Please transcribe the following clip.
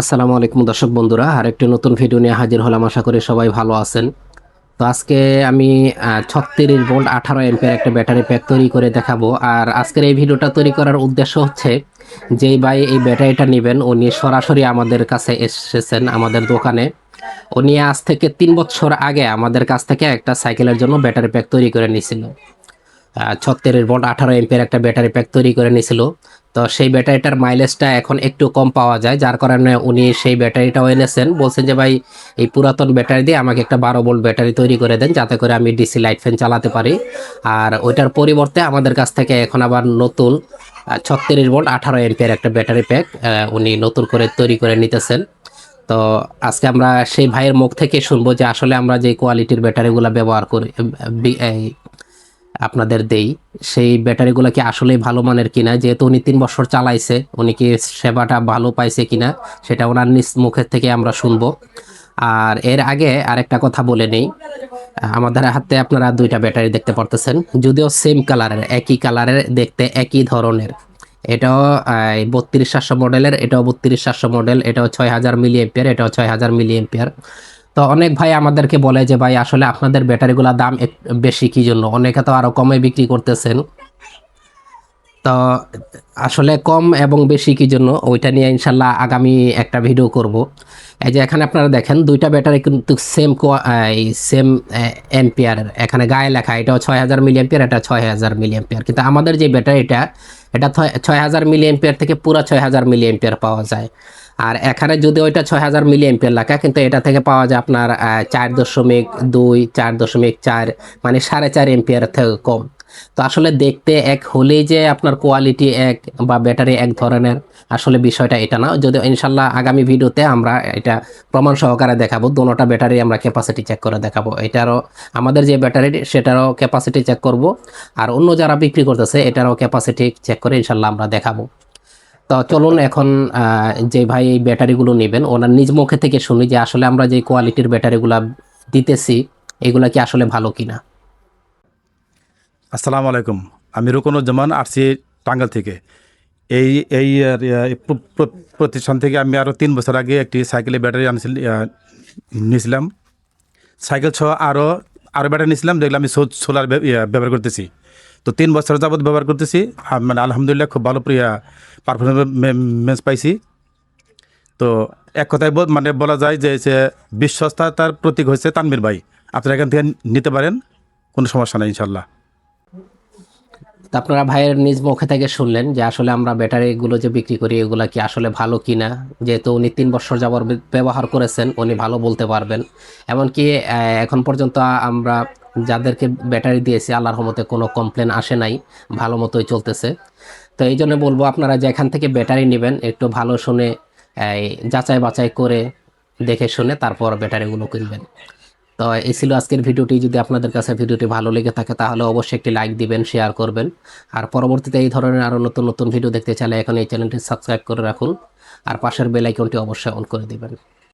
আসসালামু আলাইকুম দর্শক বন্ধুরা, আরেকটি নতুন ভিডিও নিয়ে হাজির হলাম। আশা করি সবাই ভালো আছেন। তো আজকে আমি ছত্রিশ ভোল্ট আঠারো এমপের একটা ব্যাটারি প্যাক তৈরি করে দেখাবো। আর আজকের এই ভিডিওটা তৈরি করার উদ্দেশ্য হচ্ছে, যেই ভাই এই ব্যাটারিটা নেবেন, উনি সরাসরি আমাদের কাছে এসেছেন আমাদের দোকানে। উনি আজ থেকে তিন বছর আগে আমাদের কাছ থেকে একটা সাইকেলের জন্য ব্যাটারি প্যাক তৈরি করে নিয়েছিল। ছত্রিশ ভোল্ট আঠারো এমপের একটা ব্যাটারি প্যাক তৈরি করে নিয়েছিল। তো সেই ব্যাটারিটার মাইলেজটা এখন একটু কম পাওয়া যায়, যার কারণে উনি সেই ব্যাটারিটাও এনেছেন। বলছেন যে, ভাই, এই পুরাতন ব্যাটারি দিয়ে আমাকে একটা বারো ভোল্ট ব্যাটারি তৈরি করে দেন, যাতে করে আমি ডিসি লাইট ফ্যান চালাতে পারি। আর ওইটার পরিবর্তে আমাদের কাছ থেকে এখন আবার নতুন ছত্রিশ ভোল্ট আঠারো এমপের একটা ব্যাটারি প্যাক উনি নতুন করে তৈরি করে নিতেছেন। তো আজকে আমরা সেই ভাইয়ের মুখ থেকে শুনব যে, আসলে আমরা যে কোয়ালিটির ব্যাটারিগুলো ব্যবহার করি আপনাদের দেই। সেই ব্যাটারিগুলো কি আসলেই ভালো মানের কিনা? যেহেতু উনি তিন বছর চালাইছে, উনি কি সেবাটা ভালো পাইছে কিনা, সেটা ওনার নিজ মুখের থেকে আমরা শুনব। আর এর আগে আরেকটা কথা বলে নেই। আমাদের হাতে আপনারা দুইটা ব্যাটারি দেখতে পারতেছেন, যদিও সেম কালারের একই কালারের দেখতে একই ধরনের। এটাও বত্রিশ সাতশো মডেলের এটাও বত্রিশ সাতশো মডেল এটাও ছয় হাজার মিলি এম্পিয়ার এটাও ছয় হাজার মিলি এম্পিয়ার তো অনেক ভাই আমাদেরকে বলে যে, ভাই, আসলে আপনাদের ব্যাটারিগুলোর দাম বেশি, কি জন্য? অনেকে তো আরও কমে বিক্রি করতেছেন। তো আসলে কম এবং বেশি কি জন্য? ওইটা নিয়ে ইনশাল্লাহ আগামী একটা ভিডিও করব। এই যে এখানে আপনারা দেখেন, দুইটা ব্যাটারি কিন্তু সেম সেম এম্পিয়ারের এখানে গায়ে লেখা, এটাও ছয় হাজার মিলি এম্পিয়ার এটা ছয় হাজার মিলি এম্পিয়ার কিন্তু আমাদের যে ব্যাটারিটা, এটা ছয় হাজার মিলি এম্পিয়ার থেকে পুরো ছয় হাজার মিলি এম্পিয়ার পাওয়া যায়। আর এখানে যদি ওইটা ছয় হাজার মিলি এম্পিয়ার লেখা, কিন্তু এটা থেকে পাওয়া যায় আপনার চার দশমিক দুই, চার দশমিক চার মানে সাড়ে চার এম্পিয়ার থেকে কম। তো আসলে দেখতে এক হলেই যে আপনার কোয়ালিটি এক বা ব্যাটারি এক ধরনের, আসলে বিষয়টা এটা না। যদি ইনশাল্লাহ আগামী ভিডিওতে আমরা এটা প্রমাণ সহকারে দেখাবো দোনোটা ব্যাটারি আমরা ক্যাপাসিটি চেক করে দেখাবো। এটারও, আমাদের যে ব্যাটারি সেটারও ক্যাপাসিটি চেক করব। আর অন্য যারা বিক্রি করতেছে, এটারও ক্যাপাসিটি চেক করে ইনশাল্লাহ আমরা দেখাবো। তো চলুন এখন যে ভাই এই ব্যাটারিগুলো নেবেন, ওনার নিজ মুখে থেকে শুনি যে আসলে আমরা যে কোয়ালিটির ব্যাটারিগুলো দিতেছি, এগুলা কি আসলে ভালো কিনা? আসসালামু আলাইকুম। আমি রুকনুজ্জামান আসছি টাঙ্গাল থেকে। এই এই প্রতিষ্ঠান থেকে আমি আরও তিন বছর আগে একটি সাইকেলের ব্যাটারি আনছিল নিয়েছিলাম। সাইকেল সহ আরও আরও ব্যাটারি নিয়েছিলাম, যেগুলো আমি সোলার ব্যবহার করতেছি। তো তিন বছর যাবৎ ব্যবহার করতেছি। মানে আলহামদুলিল্লাহ খুব ভালো প্রিয়া পারফরমেন্স পাইছি। তো এক কথায় মানে বলা যায় যে যে বিশ্বস্ততার প্রতীক হচ্ছে তানবির ভাই। আপনারা এখান থেকে নিতে পারেন, কোনো সমস্যা নেই ইনশাল্লাহ আপনারা ভাইয়ের নিজ মুখে থেকে শুনলেন যে আসলে আমরা ব্যাটারিগুলো যে বিক্রি করি, এগুলো কি আসলে ভালো কিনা? যেহেতু উনি তিন বছর যাবর ব্যবহার করেছেন, উনি ভালো বলতে পারবেন। এমনকি এখন পর্যন্ত আমরা যাদেরকে ব্যাটারি দিয়েছি, আল্লাহর রহমতে কোনো কমপ্লেন আসে নাই, ভালো মতোই চলতেছে। তো এই জন্য বলব আপনারা যেখান থেকে ব্যাটারি নেবেন, একটু ভালো শুনে যাচাই বাছাই করে দেখে শুনে তারপর ব্যাটারিগুলো কিনবেন। তো এই ছিল আজকের ভিডিওটি। যদি আপনাদের কাছে ভিডিওটি ভালো লেগে থাকে, তাহলে অবশ্যই একটি লাইক দিবেন শেয়ার করবেন। আর পরবর্তীতে এই ধরনের আরও নতুন নতুন ভিডিও দেখতে চাইলে এখন এই চ্যানেলটি সাবস্ক্রাইব করে রাখুন। আর পাশের বেল আইকনটি অবশ্যই অন করে দিবেন।